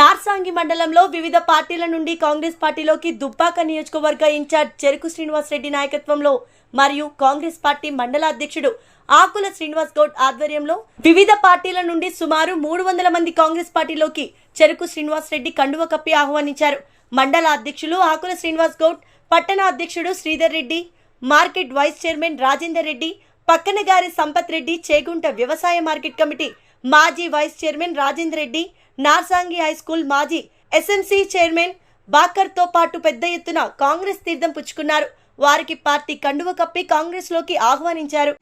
నార్సాంగి మండలంలో వివిధ పార్టీల నుండి కాంగ్రెస్ పార్టీలోకి దుబ్బాక నియోజకవర్గ ఇన్ఛార్జ్ చెరుకు శ్రీనివాస్ రెడ్డి నాయకత్వంలో మరియు కాంగ్రెస్ పార్టీ మండల అధ్యక్షుడు ఆకుల శ్రీనివాస్ గౌడ్ ఆధ్వర్యంలో వివిధ పార్టీల నుండి సుమారు మూడు వందల మంది కాంగ్రెస్ పార్టీలోకి చెరుకు శ్రీనివాస్ రెడ్డి కండువ కప్పి ఆహ్వానించారు. మండల అధ్యక్షులు ఆకుల శ్రీనివాస్ గౌడ్ పట్టణ అధ్యక్షుడు Sridhar Reddy market vice chairman Rajender Reddy Pakkanagari Sampath Reddy Chegunta వ్యవసాయ మార్కెట్ కమిటీ మాజీ vice chairman Rajender Reddy Narsangi high school మాజీ ఎస్ఎంసీ చైర్మన్ బాకర్తో పాటు పెద్ద ఎత్తున కాంగ్రెస్ తీర్థం పుచ్చుకున్నారు. వారికి పార్టీ కండువ కప్పి కాంగ్రెస్లోకి ఆహ్వానించారు.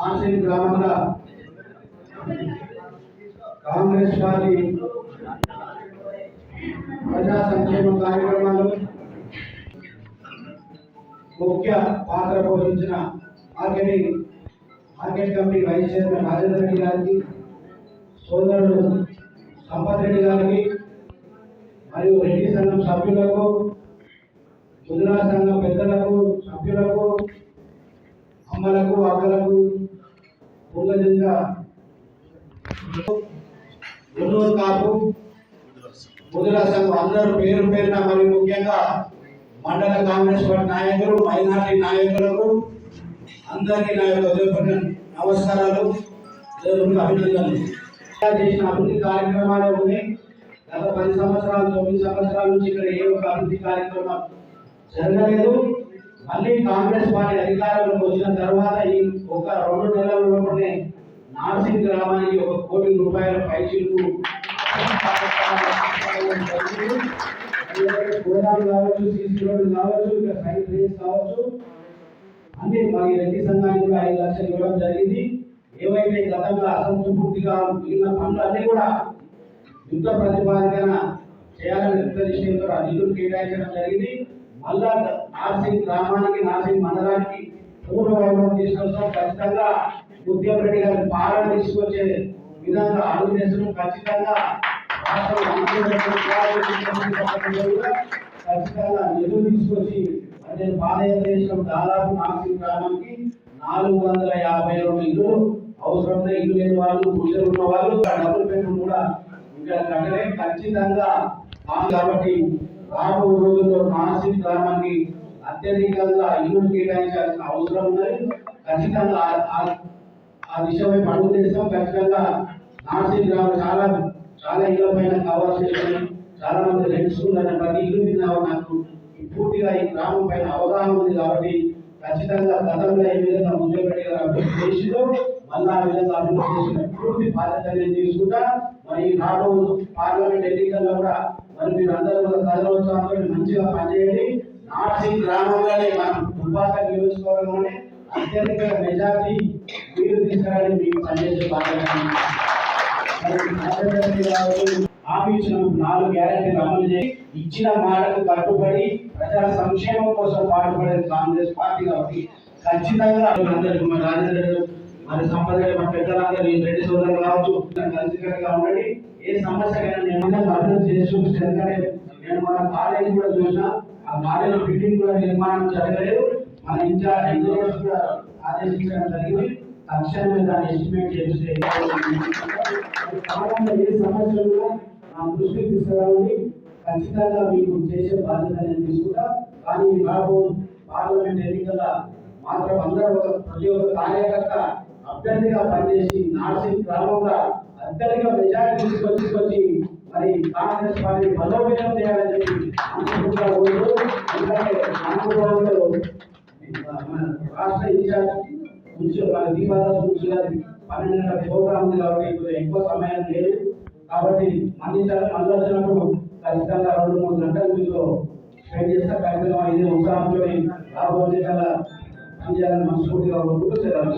ఆర్సీ గ్రామంలో కాంగ్రెస్ పార్టీ ప్రజా సంక్షేమ కార్యక్రమాలు ముఖ్య పాత్ర పోషించిన marketing market committee vice chairman Rajendra Reddy గారికి సోదరుడు సంపత్ రెడ్డి గారికి మరియు రెడ్డి సంఘం సభ్యులకు గుజరాత్ సంఘం పెద్దలకు సభ్యులకు అమ్మలకు అక్కలకు పూలజంగా గుంటూరు కాపు ముదిరా సంఘం అందరూ పేరు పేరున మరి ముఖ్యంగా మండల కాంగ్రెస్ పార్టీ నాయకులు మైనార్టీ నాయకులకు అందరికీ నా యొక్క హృదయపూర్వక నమస్కారాలు అభినందనలు. చేసిన అభివృద్ధి కార్యక్రమాలు ఉన్నాయి. గత పది సంవత్సరాలు తొమ్మిది సంవత్సరాల నుంచి ఇక్కడ ఏ ఒక్క అభివృద్ధి కార్యక్రమం జరగలేదు. మళ్ళీ కాంగ్రెస్ పార్టీ అధికారంలోకి వచ్చిన తర్వాత ఈ ఒక రెండు నెలల లోపలనే నార్సింగ్ గ్రామానికి ఒక కోటి రూపాయల పైచిలకు కావచ్చు సీసీ రోడ్లు కావచ్చు ఇంకా సైడ్ కావచ్చు అన్ని మరి రెడ్డి సంఘానికి కూడా ఐదు లక్షలు ఇవ్వడం జరిగింది ఏవైతే గతంలో అసంతృప్తిగా మిగిలిన పనులు అన్నీ కూడా యుద్ధ ప్రతిపాదన చేయాలని యుద్ధ నిశ్చయంతో ఆ నిధులు కేటాయించడం జరిగింది మళ్ళా నార్సింగ్ గ్రామానికి నార్సింగ్ మండలానికి పూర్వ వైభవం తీసుకొస్తాం ఖచ్చితంగా ఉద్యమ రెడ్డి గారి పాలన తీసుకొచ్చే విధంగా అడుగు చేస్తున్నాం ఖచ్చితంగా ఖచ్చితంగా నిధులు తీసుకొచ్చి అంటే భారతదేశం దాదాపు నార్సింగ్ గ్రామానికి నాలుగు వందల యాభై రెండు ఇల్లు అవసరం ఉన్న ఇల్లు లేని వాళ్ళు గుడిసెలు ఉన్న వాళ్ళు డబుల్ బెడ్రూమ్ కూడా ఇక్కడ కట్టలే ఖచ్చితంగా కాబట్టి రాబో రోజుల్లో మానసిక గ్రామానికి అత్యధికంగా ఇల్లు కేటాయించాల్సిన అవసరం ఉన్నది ఖచ్చితంగా ఆ- దిశపై ఆ అడుగు చేస్తాం ఖచ్చితంగా మానసిక గ్రామం చాలా చాలా ఇళ్ళ పైన కవర్ చాలా మంది రెంట్స్కున్నారు ప్రతి ఇల్లు మీద నాకు పూర్తిగా ఈ గ్రామం పైన అవగాహన ఉంది కాబట్టి ఖచ్చితంగా గతంలో ఏ విధంగా ముందు పెట్టారు మళ్ళీ ఆ విధంగా అభివృద్ధి చేసిన పూర్తి బాధ్యత నేను తీసుకుంటా. మరి ఈ రాబో పార్లమెంట్ ఎన్నికల్లో కూడా మరి మీరు అందరూ కూడా మంచిగా పనిచేయండి. నాసి గ్రామంలోనే మనం దుబ్బాక నియోజకవర్గంలోనే అత్యధిక మెజార్టీ మీరు తీసుకురావడానికి మీకు పనిచేసే బాధ్యత ఉంది. నాలుగు గ్యారెంటీలు అమలు చేసి ఇచ్చిన మాటకు కట్టుబడి ప్రజల సంక్షేమం కోసం పాటుపడే కాంగ్రెస్ పార్టీ కాబట్టి ఖచ్చితంగా అందరికీ మన రాజేంద్ర మరి సంపద గారు, మన పెద్దలందరూ ఈ రెడ్డి సోదరులు కావచ్చు కలిసికరంగా ఉండండి ఏ సమస్యకైనా నేను అభివృద్ధి చేసి ఎందుకంటే నేను మన కాలేజీ కూడా చూసినా ఆ కాలేజీ బిల్డింగ్ కూడా నిర్మాణం జరగలేదు మన ఇంకా ఇంజనీర్స్ కూడా ఆదేశించడం జరిగింది తక్షణమే దాన్ని ఎస్టిమేట్ చేస్తే కాలంలో ఏ సమస్యలు నా దృష్టికి తీసుకురావాలి. ఖచ్చితంగా మీకు చేసే బాధ్యత నేను తీసుకుంటా కానీ రాబో పార్లమెంట్ ఎన్నికల మాత్రం అందరూ ఒక ప్రతి ఒక్క కార్యకర్త అభ్యర్థిగా పనిచేసి నార్సింగ్ గ్రామంగా అత్యధిక మెజారిటీ తీసుకొచ్చి వచ్చి మరి కాంగ్రెస్ పార్టీ బలోపేతం చేయాలని చెప్పి అనుకుంటా ఎందుకంటే రాష్ట్ర ఇన్ఛార్జ్ నుంచి మన దీపాల పన్నెండున్నర ప్రోగ్రామ్ ఉంది కాబట్టి ఎక్కువ సమయం లేదు. కాబట్టి మళ్ళీసారి మళ్ళీ వచ్చినప్పుడు ఖచ్చితంగా రెండు మూడు గంటలు మీతో స్పెండ్ చేస్తే. ఖచ్చితంగా ఇది ఉత్సాహంతో రాబోయే గల పనిచేయాలని మనస్ఫూర్తిగా ఉంటూ సెలవు